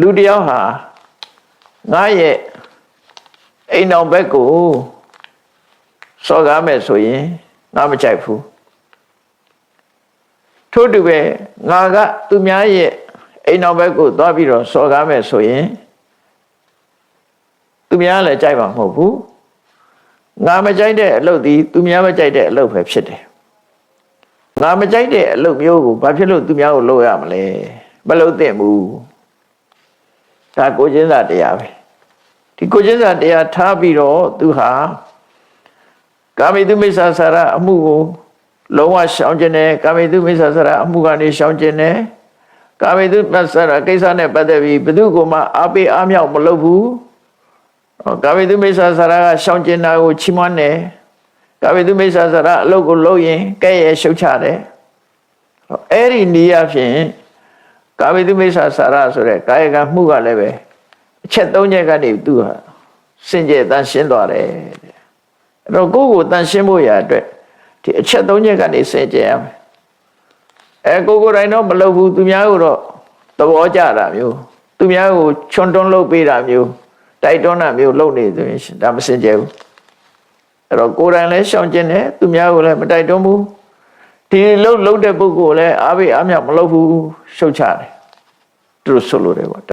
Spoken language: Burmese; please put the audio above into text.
လူတစ်ယောက်ဟာငါရဲ့အိမ်တော်ဘက်ကိုစော်ကားမယ်ဆိုရင်ငါမကြိုက်ဘူးထို့တူပဲငါကသူများရဲ့အိမ်တော်ဘက်ကိုသွားပြီးတော့စော်ကားမယ်ဆိုရင်သူများလည်းကြိုက်မှာမဟုတ်ဘူးငါမကြိုက်တဲ့အလုပ်ဒီသူများမကြိုက်တဲ့အလုပ်ပဲဖြစ်တယ်ငါမကြိုက်တဲ့အလုပ်မျိုးကိုဘာဖြစ်လို့သူများကိုလုပ်ရမလဲမလုပ်သင့်ဘူး ဒါကိုချင်းစာတရားပဲဒီကိုချင်းစာတရားထားပြီးတော့သူဟာကာမိတုမိစ္ဆာစာရအမှုကိုလုံးဝရှောင်ကျင်တယ်ကာမိတုမိစ္ဆာစာရအမှုကနေရှောင်ကျင်တယ်ကာမိတုမိစ္ဆာရကိစ္စနဲ့ပတ်သက်ပြီးဘယ်သူကမှအားပေးအားမြောက်မလုပ်ဘူးကာမိတုမိစ္ဆာစာရကရှောင်ကျင်တာကိုချီးမွမ်းတယ်ကာမိတုမိစ္ဆာစာရအလုပ်ကိုလုပ်ရင်ကဲ့ရဲ့ရှုတ်ချတယ်အဲ့ဒီနည်းအဖြစ် ကာမိတုမိစ္ဆာစာရဆိုတဲ့ကာယကမှုကလည်းပဲအချက်၃ချက်ကနေသူဟာစင်ကြယ်တန်ရှင်းသွားတယ်တဲ့အဲ့တော့ကိုယ့်ကိုတန်ရှင်းဖို့ရအတွက်ဒီအချက်၃ချက်ကနေစင်ကြယ်ရမယ်အဲကိုကိုယ်တိုင်တော့မလုပ်ဘူးသူများကိုတော့သဘောကျတာမျိုးသူများကိုချွန်တွန်းလုပ်ပေးတာမျိုးတိုက်တွန်းတာမျိုးလုပ်နေဆိုရင်ဒါမစင်ကြယ်ဘူးအဲ့တော့ကိုယ်တိုင်လည်းရှောင်ကျင်တယ်သူများကိုလည်းမတိုက်တွန်းဘူးဒီလှုပ်လှုပ်တဲ့ပုဂ္ဂိုလ်လည်းအားပေးအားမြောက်မလုပ်ဘူးရှုတ်ချတယ် သူတို့ဆိုလိုတယ်ပေါ့